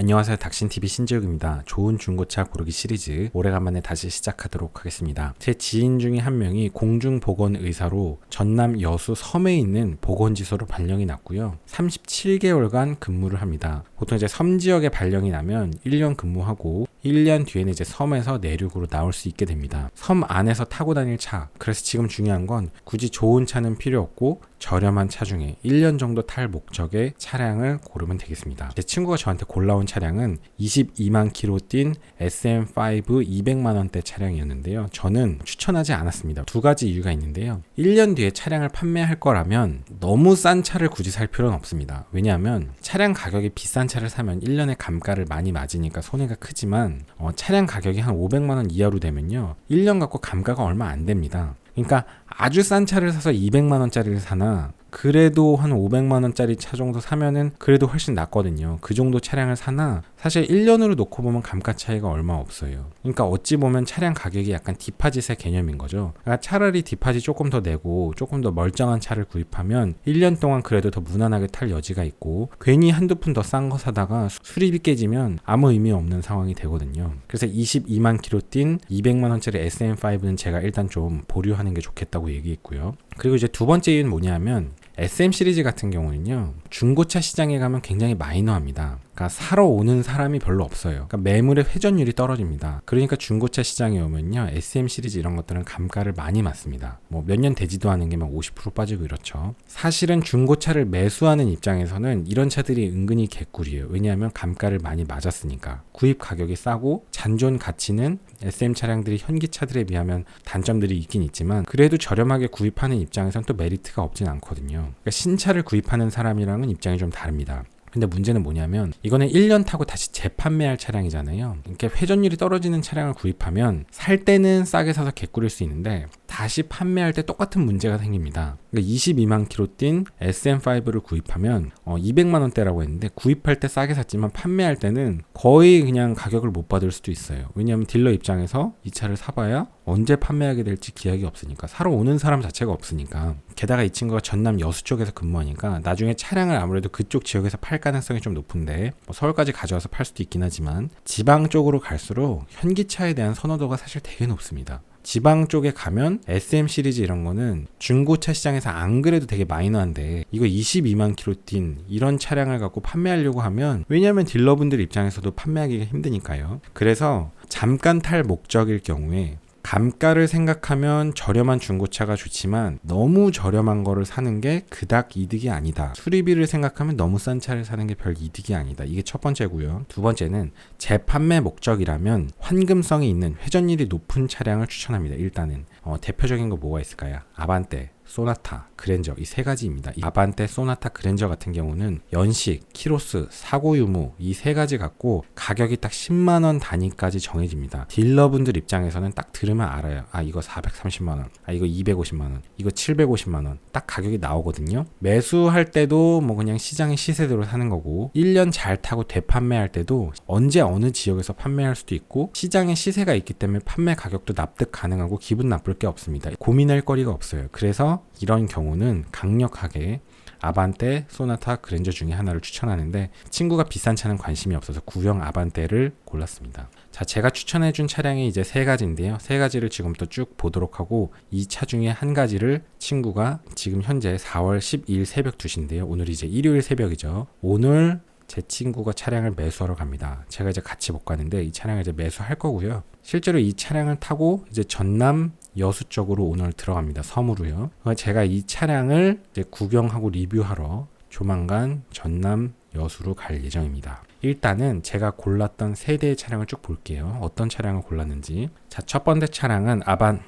안녕하세요. 닥신TV 신재욱입니다. 좋은 중고차 고르기 시리즈 오래간만에 다시 시작하도록 하겠습니다. 제 지인 중에 한 명이 공중보건의사로 전남 여수 섬에 있는 보건지소로 발령이 났고요. 37개월간 근무를 합니다. 보통 이제 섬 지역에 발령이 나면 1년 근무하고 1년 뒤에는 이제 섬에서 내륙으로 나올 수 있게 됩니다. 섬 안에서 타고 다닐 차. 그래서 지금 중요한 건 굳이 좋은 차는 필요 없고 저렴한 차 중에 1년 정도 탈 목적의 차량을 고르면 되겠습니다. 제 친구가 저한테 골라온 차량은 22만 킬로 뛴 SM5 200만 원대 차량이었는데요. 저는 추천하지 않았습니다. 두 가지 이유가 있는데요. 1년 뒤에 차량을 판매할 거라면 너무 싼 차를 굳이 살 필요는 없습니다. 왜냐하면 차량 가격이 비싼 차를 사면 1년에 감가를 많이 맞으니까 손해가 크지만 어, 차량 가격이 한 500만 원 이하로 되면요. 1년 갖고 감가가 얼마 안 됩니다. 그러니까 아주 싼 차를 사서 200만 원짜리를 사나 그래도 한 500만 원짜리 차 정도 사면은 그래도 훨씬 낫거든요. 그 정도 차량을 사나 사실 1년으로 놓고 보면 감가 차이가 얼마 없어요. 그러니까 어찌 보면 차량 가격이 약간 디파짓의 개념인 거죠. 그러니까 차라리 디파짓 조금 더 내고 조금 더 멀쩡한 차를 구입하면 1년 동안 그래도 더 무난하게 탈 여지가 있고 괜히 한두 푼 더 싼 거 사다가 수리비 깨지면 아무 의미 없는 상황이 되거든요. 그래서 22만 킬로 뛴 200만 원짜리 SM5는 제가 일단 좀 보류하는 게 좋겠다고 얘기했고요. 그리고 이제 두 번째 이유는 뭐냐면 SM 시리즈 같은 경우는요, 중고차 시장에 가면 굉장히 마이너합니다. 그러니까 사러 오는 사람이 별로 없어요. 그러니까 매물의 회전율이 떨어집니다. 그러니까 중고차 시장에 오면요, SM 시리즈 이런 것들은 감가를 많이 맞습니다. 뭐 몇 년 되지도 않은 게 막 50% 빠지고 이렇죠. 사실은 중고차를 매수하는 입장에서는 이런 차들이 은근히 개꿀이에요. 왜냐하면 감가를 많이 맞았으니까. 구입 가격이 싸고 잔존 가치는 SM 차량들이 현기차들에 비하면 단점들이 있긴 있지만 그래도 저렴하게 구입하는 입장에선 또 메리트가 없진 않거든요. 그러니까 신차를 구입하는 사람이랑은 입장이 좀 다릅니다. 근데 문제는 뭐냐면 이거는 1년 타고 다시 재판매할 차량이잖아요. 이렇게 회전율이 떨어지는 차량을 구입하면 살 때는 싸게 사서 개꿀일 수 있는데 다시 판매할 때 똑같은 문제가 생깁니다. 그러니까 22만 킬로 뛴 SM5를 구입하면 어, 200만 원대라고 했는데 구입할 때 싸게 샀지만 판매할 때는 거의 그냥 가격을 못 받을 수도 있어요. 왜냐하면 딜러 입장에서 이 차를 사봐야 언제 판매하게 될지 기약이 없으니까 사러 오는 사람 자체가 없으니까 게다가 이 친구가 전남 여수 쪽에서 근무하니까 나중에 차량을 아무래도 그쪽 지역에서 팔 가능성이 좀 높은데 뭐 서울까지 가져와서 팔 수도 있긴 하지만 지방 쪽으로 갈수록 현기차에 대한 선호도가 사실 되게 높습니다. 지방 쪽에 가면 SM 시리즈 이런 거는 중고차 시장에서 안 그래도 되게 마이너한데 이거 22만 킬로 뛴 이런 차량을 갖고 판매하려고 하면 왜냐하면 딜러분들 입장에서도 판매하기가 힘드니까요. 그래서 잠깐 탈 목적일 경우에 감가를 생각하면 저렴한 중고차가 좋지만 너무 저렴한 거를 사는 게 그닥 이득이 아니다. 수리비를 생각하면 너무 싼 차를 사는 게 별 이득이 아니다. 이게 첫 번째고요. 두 번째는 재판매 목적이라면 환금성이 있는 회전율이 높은 차량을 추천합니다. 일단은 어, 대표적인 거 뭐가 있을까요? 아반떼, 소나타, 그랜저 이 세 가지입니다. 아반떼, 소나타, 그랜저 같은 경우는 연식, 키로스, 사고 유무 이 세 가지 갖고 가격이 딱 10만 원 단위까지 정해집니다. 딜러분들 입장에서는 딱 들으면 알아요. 아 이거 430만 원, 아 이거 250만 원, 이거 750만 원. 딱 가격이 나오거든요. 매수할 때도 뭐 그냥 시장의 시세대로 사는 거고 1년 잘 타고 되판매할 때도 언제 어느 지역에서 판매할 수도 있고 시장의 시세가 있기 때문에 판매 가격도 납득 가능하고 기분 나쁠 게 없습니다. 고민할 거리가 없어요. 그래서 이런 경우는 강력하게 아반떼, 소나타, 그랜저 중에 하나를 추천하는데 친구가 비싼 차는 관심이 없어서 구형 아반떼를 골랐습니다. 자, 제가 추천해 준 차량이 이제 세 가지인데요. 세 가지를 지금부터 쭉 보도록 하고 이 차 중에 한 가지를 친구가 지금 현재 4월 12일 새벽 2시인데요. 오늘 이제 일요일 새벽이죠. 오늘 제 친구가 차량을 매수하러 갑니다. 제가 이제 같이 못 가는데 이 차량을 이제 매수할 거고요. 실제로 이 차량을 타고 이제 전남 여수 쪽으로 오늘 들어갑니다. 섬으로요. 제가 이 차량을 구경하고 리뷰하러 조만간 전남 여수로 갈 예정입니다. 일단은 제가 골랐던 세 대의 차량을 쭉 볼게요. 어떤 차량을 골랐는지. 자, 첫 번째 차량은 아반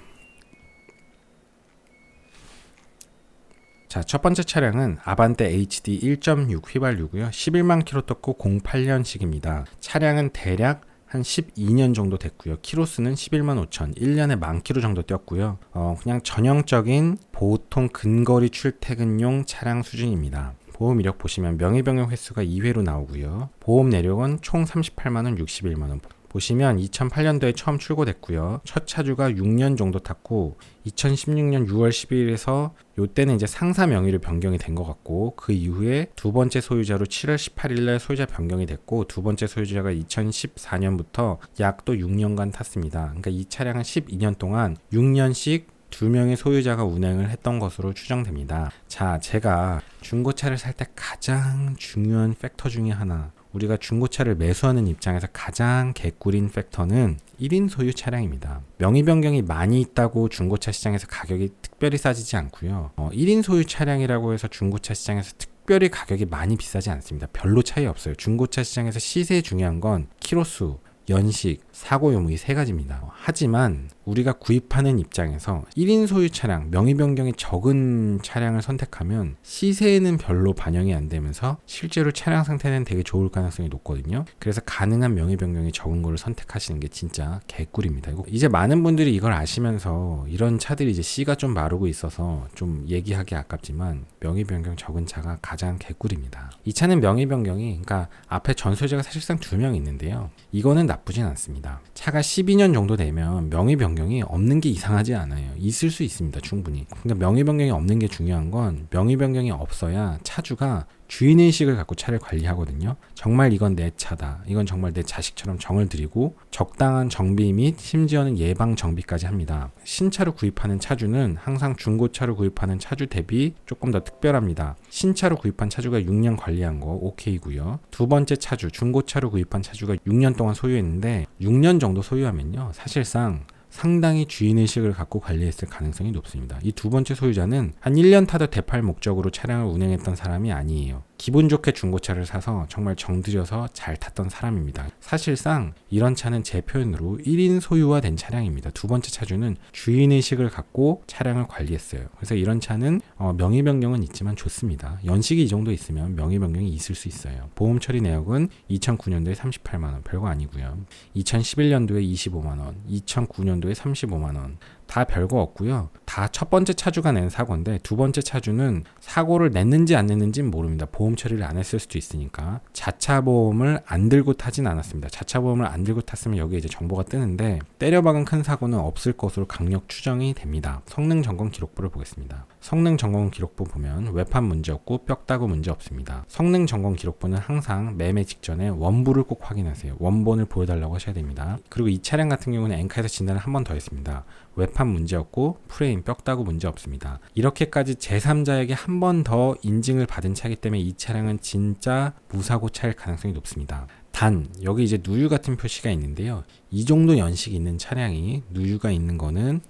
자, 첫 번째 차량은 아반떼 HD 1.6 휘발유고요. 11만 킬로 떴고 08년식입니다. 차량은 대략 한 12년 정도 됐고요. 키로수는 11만 5천, 1년에 만 킬로 정도 뛰었고요. 어, 그냥 전형적인 보통 근거리 출퇴근용 차량 수준입니다. 보험 이력 보시면 명의병역 횟수가 2회로 나오고요. 보험 내력은 총 38만원, 61만원. 보시면 2008년도에 처음 출고됐고요. 첫 차주가 6년 정도 탔고 2016년 6월 12일에서 요때는 이제 상사 명의로 변경이 된 것 같고 그 이후에 두 번째 소유자로 7월 18일 날 소유자 변경이 됐고 두 번째 소유자가 2014년부터 약 또 6년간 탔습니다. 그러니까 이 차량은 12년 동안 6년씩 두 명의 소유자가 운행을 했던 것으로 추정됩니다. 자, 제가 중고차를 살 때 가장 중요한 팩터 중에 하나 우리가 중고차를 매수하는 입장에서 가장 개꿀인 팩터는 1인 소유 차량입니다. 명의 변경이 많이 있다고 중고차 시장에서 가격이 특별히 싸지지 않고요. 어, 1인 소유 차량이라고 해서 중고차 시장에서 특별히 가격이 많이 비싸지 않습니다. 별로 차이 없어요. 중고차 시장에서 시세 중요한 건 키로수, 연식, 사고 이세 가지입니다. 하지만 우리가 구입하는 입장에서 1인 소유 차량, 명의 변경이 적은 차량을 선택하면 시세에는 별로 반영이 안 되면서 실제로 차량 상태는 되게 좋을 가능성이 높거든요. 그래서 가능한 명의 변경이 적은 거를 선택하시는 게 진짜 개꿀입니다. 이제 많은 분들이 이걸 아시면서 이런 차들이 이제 C가 좀 마르고 있어서 좀 얘기하기 아깝지만 명의 변경 적은 차가 가장 개꿀입니다. 이 차는 명의 변경이 그러니까 앞에 전소유자가 사실상 두 명 있는데요. 이거는 나쁘진 않습니다. 차가 12년 정도 되면 명의 변경이 없는 게 이상하지 않아요. 있을 수 있습니다. 충분히. 그러니까 명의 변경이 없는 게 중요한 건 명의 변경이 없어야 차주가 주인의식을 갖고 차를 관리하거든요. 정말 이건 내 차다. 이건 정말 내 자식처럼 정을 들이고 적당한 정비 및 심지어는 예방 정비까지 합니다. 신차로 구입하는 차주는 항상 중고차로 구입하는 차주 대비 조금 더 특별합니다. 신차로 구입한 차주가 6년 관리한 거 오케이고요. 두 번째 차주, 중고차로 구입한 차주가 6년 동안 소유했는데 6년 정도 소유하면요. 사실상 상당히 주인의식을 갖고 관리했을 가능성이 높습니다. 이 두 번째 소유자는 한 1년 타도 대팔 목적으로 차량을 운행했던 사람이 아니에요. 기분 좋게 중고차를 사서 정말 정들여서 잘 탔던 사람입니다. 사실상 이런 차는 제 표현으로 1인 소유화된 차량입니다. 두 번째 차주는 주인의식을 갖고 차량을 관리했어요. 그래서 이런 차는 어, 명의 변경은 있지만 좋습니다. 연식이 이 정도 있으면 명의 변경이 있을 수 있어요. 보험 처리 내역은 2009년도에 38만 원, 별거 아니고요. 2011년도에 25만 원, 2009년도에 35만 원, 다 별거 없고요. 다 첫 번째 차주가 낸 사고인데 두 번째 차주는 사고를 냈는지 안 냈는지는 모릅니다. 보험 처리를 안 했을 수도 있으니까 자차 보험을 안 들고 타진 않았습니다. 자차 보험을 안 들고 탔으면 여기에 이제 정보가 뜨는데 때려박은 큰 사고는 없을 것으로 강력 추정이 됩니다. 성능 점검 기록부를 보겠습니다. 성능 점검 기록부 보면 외판 문제 없고 뼈다구 문제 없습니다. 성능 점검 기록부는 항상 매매 직전에 원부를 꼭 확인하세요. 원본을 보여달라고 하셔야 됩니다. 그리고 이 차량 같은 경우는 엔카에서 진단을 한 번 더 했습니다. 외판 문제 없고 프레임 뼈다구 문제 없습니다. 이렇게까지 제3자에게 한 번 더 인증을 받은 차이기 때문에 이 차량은 진짜 무사고 차일 가능성이 높습니다. 단 여기 이제 누유 같은 표시가 있는데요. 이 정도 연식이 있는 차량이 누유가 있는 거는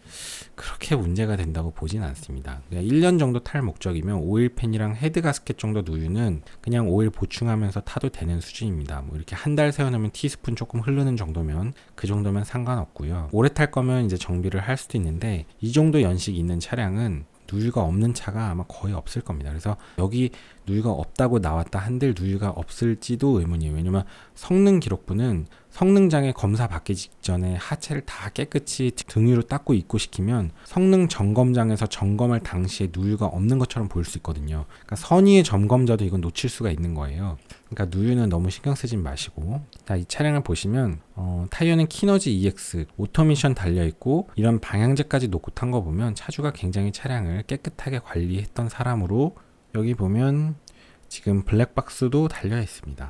그렇게 문제가 된다고 보진 않습니다. 그냥 1년 정도 탈 목적이면 오일팬이랑 헤드 가스켓 정도 누유는 그냥 오일 보충하면서 타도 되는 수준입니다. 뭐 이렇게 한 달 세워놓으면 티스푼 조금 흐르는 정도면 그 정도면 상관없고요. 오래 탈 거면 이제 정비를 할 수도 있는데 이 정도 연식이 있는 차량은 누유가 없는 차가 아마 거의 없을 겁니다. 그래서 여기 누유가 없다고 나왔다 한들 누유가 없을지도 의문이에요. 왜냐면 성능 기록부는 성능장애 검사 받기 직전에 하체를 다 깨끗이 등 위로 닦고 입고시키면 성능 점검장에서 점검할 당시에 누유가 없는 것처럼 보일 수 있거든요. 그러니까 선의의 점검자도 이건 놓칠 수가 있는 거예요. 그러니까 누유는 너무 신경 쓰지 마시고 자, 이 차량을 보시면 어, 타이어는 키너지 EX 오토미션 달려 있고 이런 방향제까지 놓고 탄 거 보면 차주가 굉장히 차량을 깨끗하게 관리했던 사람으로 여기 보면 지금 블랙박스도 달려 있습니다.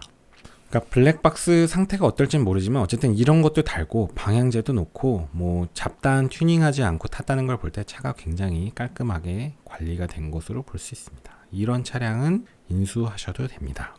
그러니까 블랙박스 상태가 어떨지는 모르지만 어쨌든 이런 것도 달고 방향제도 놓고 뭐 잡다한 튜닝하지 않고 탔다는 걸 볼 때 차가 굉장히 깔끔하게 관리가 된 것으로 볼 수 있습니다. 이런 차량은 인수하셔도 됩니다.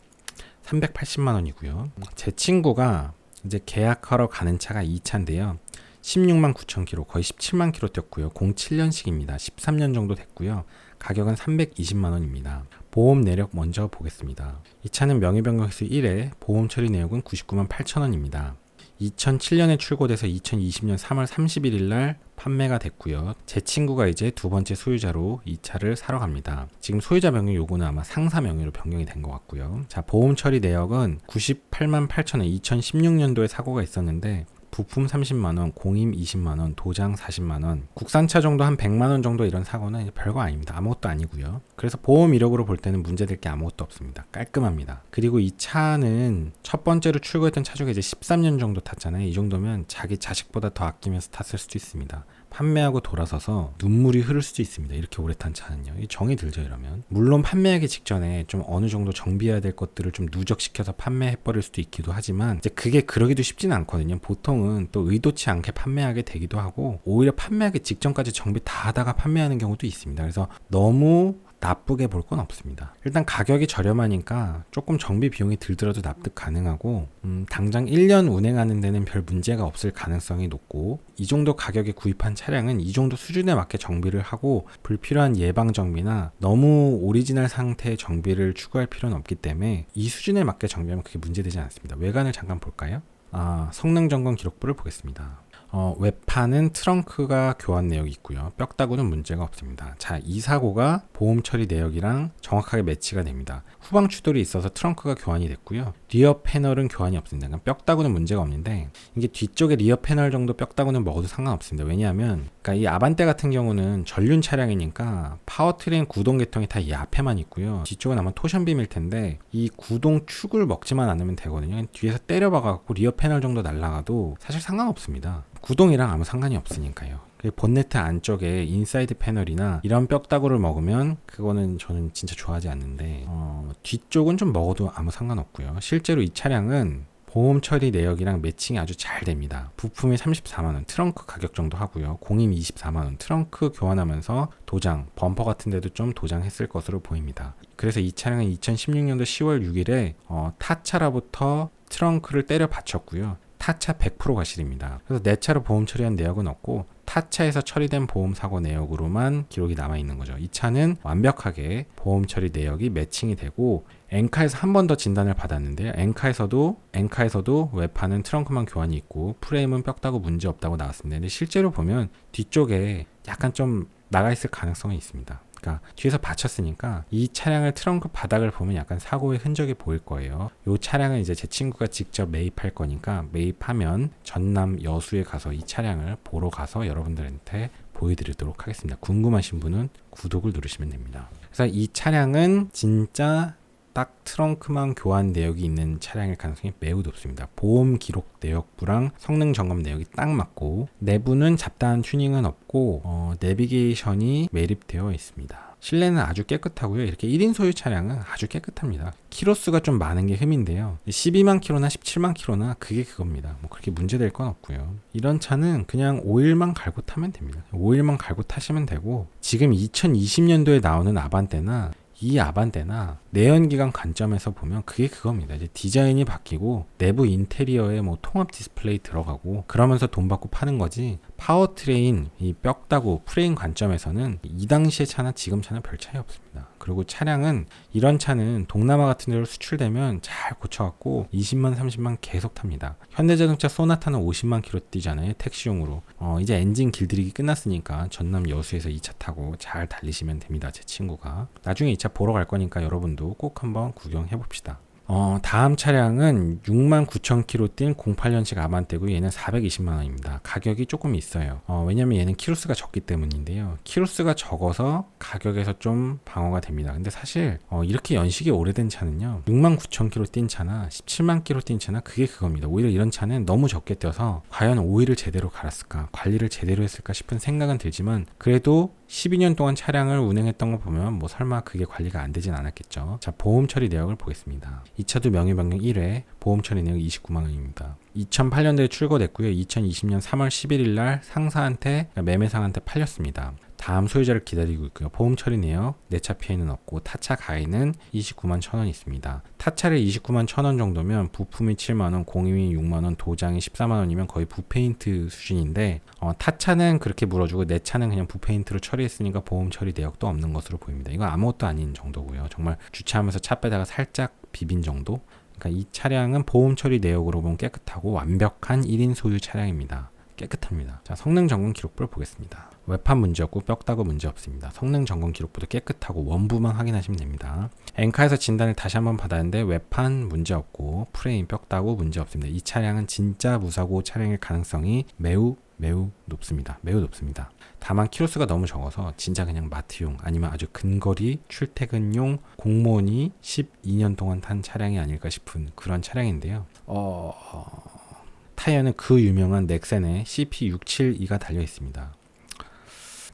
380만 원이고요. 제 친구가 이제 계약하러 가는 차가 이 차인데요. 16만 9천 킬로 거의 17만 킬로 뛰었고요. 07년식입니다. 13년 정도 됐고요. 가격은 320만 원입니다. 보험 내역 먼저 보겠습니다. 이 차는 명의변경수 1회 보험 처리 내역은 99만 8천 원입니다. 2007년에 출고돼서 2020년 3월 31일 날 판매가 됐고요. 제 친구가 이제 두 번째 소유자로 이 차를 사러 갑니다. 지금 소유자 명의 요거는 아마 상사 명의로 변경이 된 것 같고요. 자, 보험 처리 내역은 98만 8천 원 2016년도에 사고가 있었는데 부품 30만 원, 공임 20만 원, 도장 40만 원. 국산차 정도 한 100만 원 정도 이런 사고는 별거 아닙니다. 아무것도 아니고요. 그래서 보험 이력으로 볼 때는 문제될 게 아무것도 없습니다. 깔끔합니다. 그리고 이 차는 첫 번째로 출고했던 차 중에 이제 13년 정도 탔잖아요. 이 정도면 자기 자식보다 더 아끼면서 탔을 수도 있습니다. 판매하고 돌아서서 눈물이 흐를 수도 있습니다. 이렇게 오래 탄 차는요. 이 정이 들죠, 이러면. 물론 판매하기 직전에 좀 어느 정도 정비해야 될 것들을 좀 누적시켜서 판매해버릴 수도 있기도 하지만 이제 그게 그러기도 쉽지는 않거든요. 보통은 또 의도치 않게 판매하게 되기도 하고 오히려 판매하기 직전까지 정비 다 하다가 판매하는 경우도 있습니다. 그래서 너무 나쁘게 볼 건 없습니다. 일단 가격이 저렴하니까 조금 정비 비용이 들더라도 납득 가능하고 음, 당장 1년 운행하는 데는 별 문제가 없을 가능성이 높고 이 정도 가격에 구입한 차량은 이 정도 수준에 맞게 정비를 하고 불필요한 예방 정비나 너무 오리지널 상태의 정비를 추구할 필요는 없기 때문에 이 수준에 맞게 정비하면 그게 문제되지 않습니다. 외관을 잠깐 볼까요? 아, 성능 점검 기록부를 보겠습니다. 어, 외판은 트렁크가 교환 내역이 있고요. 뼈다구는 문제가 없습니다. 자, 이 사고가 보험 처리 내역이랑 정확하게 매치가 됩니다. 후방 추돌이 있어서 트렁크가 교환이 됐고요. 리어 패널은 교환이 없습니다. 그러니까 뼈다구는 문제가 없는데 이게 뒤쪽에 리어 패널 정도 뼈다구는 먹어도 상관없습니다. 왜냐하면 그러니까 이 아반떼 같은 경우는 전륜 차량이니까 파워트레인 구동 계통이 다 이 앞에만 있고요. 뒤쪽은 아마 토션빔일 텐데 이 구동 축을 먹지만 않으면 되거든요. 뒤에서 때려박아갖고 리어 패널 정도 날라가도 사실 상관없습니다. 구동이랑 아무 상관이 없으니까요. 본네트 안쪽에 인사이드 패널이나 이런 뼈다구를 먹으면 그거는 저는 진짜 좋아하지 않는데 어, 뒤쪽은 좀 먹어도 아무 상관없고요. 실제로 이 차량은 보험 처리 내역이랑 매칭이 아주 잘 됩니다. 부품이 34만원, 트렁크 가격 정도 하고요. 공임 24만원, 트렁크 교환하면서 도장, 범퍼 같은 데도 좀 도장했을 것으로 보입니다. 그래서 이 차량은 2016년도 10월 6일에 어, 타차라부터 트렁크를 때려 받쳤고요. 타차 100% 과실입니다. 그래서 내 차로 보험 처리한 내역은 없고 타차에서 처리된 보험 사고 내역으로만 기록이 남아 있는 거죠. 이 차는 완벽하게 보험 처리 내역이 매칭이 되고 엔카에서 한 번 더 진단을 받았는데요. 엔카에서도 엔카에서도 외판은 트렁크만 교환이 있고 프레임은 뼈다고 문제 없다고 나왔습니다. 근데 실제로 보면 뒤쪽에 약간 좀 나가 있을 가능성이 있습니다. 그러니까 뒤에서 받쳤으니까 이 차량을 트렁크 바닥을 보면 약간 사고의 흔적이 보일 거예요. 이 차량은 이제 제 친구가 직접 매입할 거니까 매입하면 전남 여수에 가서 이 차량을 보러 가서 여러분들한테 보여드리도록 하겠습니다. 궁금하신 분은 구독을 누르시면 됩니다. 그래서 이 차량은 진짜 딱 트렁크만 교환 내역이 있는 차량일 가능성이 매우 높습니다. 보험 기록 내역부랑 성능 점검 내역이 딱 맞고 내부는 잡다한 튜닝은 없고 어, 내비게이션이 매립되어 있습니다. 실내는 아주 깨끗하고요. 이렇게 1인 소유 차량은 아주 깨끗합니다. 키로수가 좀 많은 게 흠인데요. 12만 키로나 17만 키로나 그게 그겁니다. 뭐 그렇게 문제될 건 없고요. 이런 차는 그냥 오일만 갈고 타면 됩니다. 오일만 갈고 타시면 되고 지금 2020년도에 나오는 아반떼나 이 아반떼나 내연기관 관점에서 보면 그게 그겁니다. 이제 디자인이 바뀌고 내부 인테리어에 뭐 통합 디스플레이 들어가고 그러면서 돈 받고 파는 거지 파워트레인 이 뼈다구 프레임 관점에서는 이 당시의 차나 지금 차는 별 차이 없습니다. 그리고 차량은 이런 차는 동남아 같은 데로 수출되면 잘 고쳐갖고 20만 30만 계속 탑니다. 현대자동차 소나타는 50만 킬로 뛰잖아요. 택시용으로. 어, 이제 엔진 길들이기 끝났으니까 전남 여수에서 이 차 타고 잘 달리시면 됩니다. 제 친구가. 나중에 이 차 보러 갈 거니까 여러분도 꼭 한번 구경해 봅시다. 어, 다음 차량은 6만 9천 킬로 뛴 08년식 아반떼고 얘는 420만 원입니다. 가격이 조금 있어요. 어, 왜냐면 얘는 키로수가 적기 때문인데요. 키로수가 적어서 가격에서 좀 방어가 됩니다. 근데 사실 어, 이렇게 연식이 오래된 차는요. 6만 9천 킬로 뛴 차나 17만 킬로 뛴 차나 그게 그겁니다. 오히려 이런 차는 너무 적게 뛰어서 과연 오일을 제대로 갈았을까, 관리를 제대로 했을까 싶은 생각은 들지만 그래도 12년 동안 차량을 운행했던 거 보면 뭐 설마 그게 관리가 안 되진 않았겠죠. 자, 보험 처리 내역을 보겠습니다. 이 차도 명의 변경 1회, 보험 처리 내역 29만 원입니다. 2008년도에 출고됐고요. 2020년 3월 11일 날 상사한테 그러니까 매매상한테 팔렸습니다. 다음 소유자를 기다리고 있고요. 보험 처리 내역, 내 차 피해는 없고 타차 가해는 29만 천 원 있습니다. 타차를 29만 천 원 정도면 부품이 7만 원, 공임이 6만 원, 도장이 14만 원이면 거의 부페인트 수준인데 어, 타차는 그렇게 물어주고 내 차는 그냥 부페인트로 처리했으니까 보험 처리 내역도 없는 것으로 보입니다. 이건 아무것도 아닌 정도고요. 정말 주차하면서 차 빼다가 살짝 비빈 정도? 그러니까 이 차량은 보험 처리 내역으로 보면 깨끗하고 완벽한 1인 소유 차량입니다. 깨끗합니다. 자, 성능 점검 기록부를 보겠습니다. 외판 문제 없고 뼈다구 문제 없습니다. 성능 점검 기록부도 깨끗하고 원부만 확인하시면 됩니다. 엔카에서 진단을 다시 한번 받았는데 외판 문제 없고 프레임 뼈다구 문제 없습니다. 이 차량은 진짜 무사고 차량일 가능성이 매우 매우 높습니다. 매우 높습니다. 다만 키로수가 너무 적어서 진짜 그냥 마트용 아니면 아주 근거리 출퇴근용 공무원이 12년 동안 탄 차량이 아닐까 싶은 그런 차량인데요. 어, 어, 타이어는 그 유명한 넥센의 CP672가 달려 있습니다.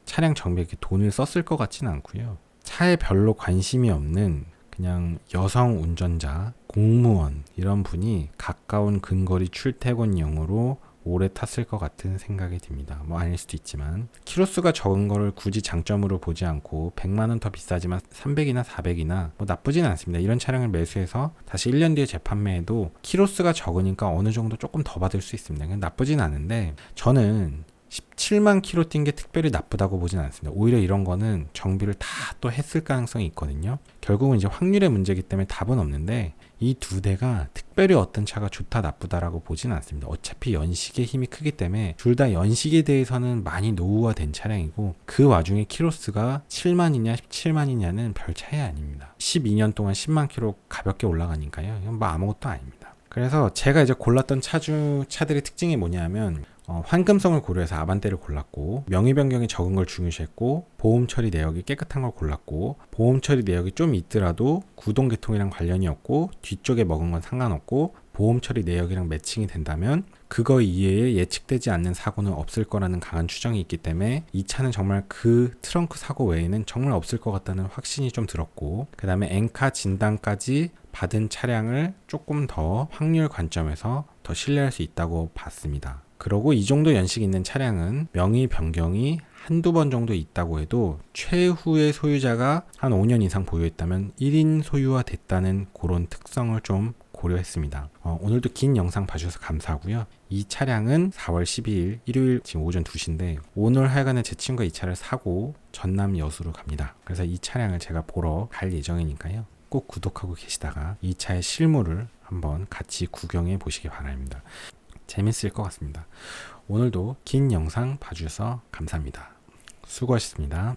차량 정비에 돈을 썼을 것 같지는 않고요. 차에 별로 관심이 없는 그냥 여성 운전자, 공무원 이런 분이 가까운 근거리 출퇴근용으로 오래 탔을 것 같은 생각이 듭니다. 뭐 아닐 수도 있지만 키로수가 적은 거를 굳이 장점으로 보지 않고 100만 원 더 비싸지만 300이나 400이나 뭐 나쁘지는 않습니다. 이런 차량을 매수해서 다시 1년 뒤에 재판매해도 키로수가 적으니까 어느 정도 조금 더 받을 수 있습니다. 나쁘진 않은데 저는 17만 킬로 뛴 게 특별히 나쁘다고 보진 않습니다. 오히려 이런 거는 정비를 다 또 했을 가능성이 있거든요. 결국은 이제 확률의 문제이기 때문에 답은 없는데 이 두 대가 특별히 어떤 차가 좋다 나쁘다라고 보진 않습니다. 어차피 연식의 힘이 크기 때문에 둘 다 연식에 대해서는 많이 노후화된 차량이고 그 와중에 키로수가 7만이냐 17만이냐는 별 차이 아닙니다. 12년 동안 10만 킬로 가볍게 올라가니까요. 이건 뭐 아무것도 아닙니다. 그래서 제가 이제 골랐던 차주 차들의 특징이 뭐냐면 어, 환금성을 고려해서 아반떼를 골랐고 명의 변경이 적은 걸 중요시했고 보험 처리 내역이 깨끗한 걸 골랐고 보험 처리 내역이 좀 있더라도 구동 계통이랑 관련이 없고 뒤쪽에 먹은 건 상관없고 보험 처리 내역이랑 매칭이 된다면 그거 이외에 예측되지 않는 사고는 없을 거라는 강한 추정이 있기 때문에 이 차는 정말 그 트렁크 사고 외에는 정말 없을 것 같다는 확신이 좀 들었고 그 다음에 엔카 진단까지 받은 차량을 조금 더 확률 관점에서 더 신뢰할 수 있다고 봤습니다. 그러고 이 정도 연식 있는 차량은 명의 변경이 한두 번 정도 있다고 해도 최후의 소유자가 한 5년 이상 보유했다면 1인 소유화 됐다는 그런 특성을 좀 고려했습니다. 어, 오늘도 긴 영상 봐주셔서 감사하고요. 이 차량은 4월 12일 일요일 지금 오전 2시인데 오늘 하여간에 제 친구가 이 차를 사고 전남 여수로 갑니다. 그래서 이 차량을 제가 보러 갈 예정이니까요. 꼭 구독하고 계시다가 이 차의 실물을 한번 같이 구경해 보시기 바랍니다. 재밌을 것 같습니다. 오늘도 긴 영상 봐주셔서 감사합니다. 수고하셨습니다.